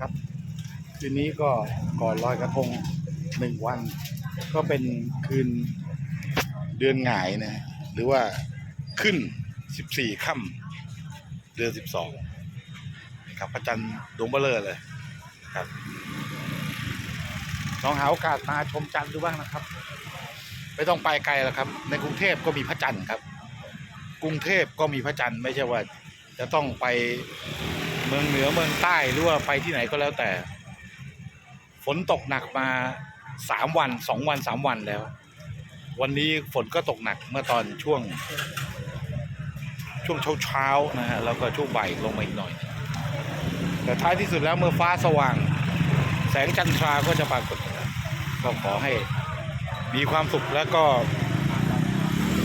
ครับ คืนนี้ก็ก่อนลอยกระทงหนึ่งวัน ก็เป็นคืนเดือนหงายนะหรือว่าขึ้นสิบสี่ค่ำเดือนสิบสองครับพระจันทร์ดวงเบลอเลยครับลองหาโอกาสมาชมจันทร์ดูบ้างนะครับ ไม่ต้องไปไกลหรอกครับ ในกรุงเทพก็มีพระจันทร์ครับ กรุงเทพก็มีพระจันทร์ไม่ใช่ว่าจะต้องไป เมืองเหนือเมืองใต้หรือว่าไปที่ไหนก็แล้วแต่ ฝนตกหนักมาสามวันสองวันสามวันแล้ว วันนี้ฝนก็ตกหนักเมื่อตอนช่วง ช่วงเช้าเช้าๆนะฮะแล้วก็ช่วงบ่ายลงมาอีกหน่อย แต่ท้ายที่สุดแล้วเมื่อฟ้าสว่าง แสงจันทราก็จะปรากฏก็ขอให้มีความสุขแล้วก็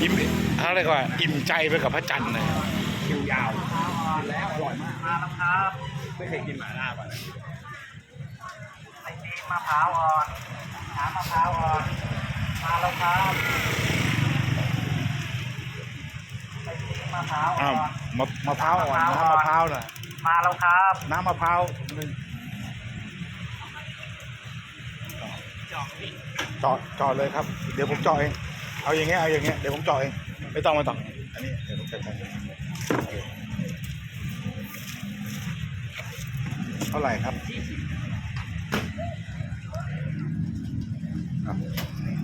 อิ่มอะไรกว่าอิ่มใจไปกับพระจันทร์นะคิวยาว กินแล้วอร่อยมากมาแล้วครับไม่เคยกินหมาล่าป่ะนะไอติมมะพร้าวอ่อนน้ำมะพร้าวอ่อนมาแล้วครับไอติมมะพร้าวอ่อ้าอวนมะมะพร้าวอ่อนน้ำมะพร้าวน่ะมาแล้วครับน้ำมะพร้าวหนึ่งเจาะเจาะเลยครับ เดี๋ยวผมเจาะเอง เอาอย่างเงี้ยเอาอย่างเงี้ยเดี๋ยวผมเจาะเอง ไม่ต้องไม่ต้องอันนี้เดี๋ยวผมจัดการเอง เท่าไหร่ครับ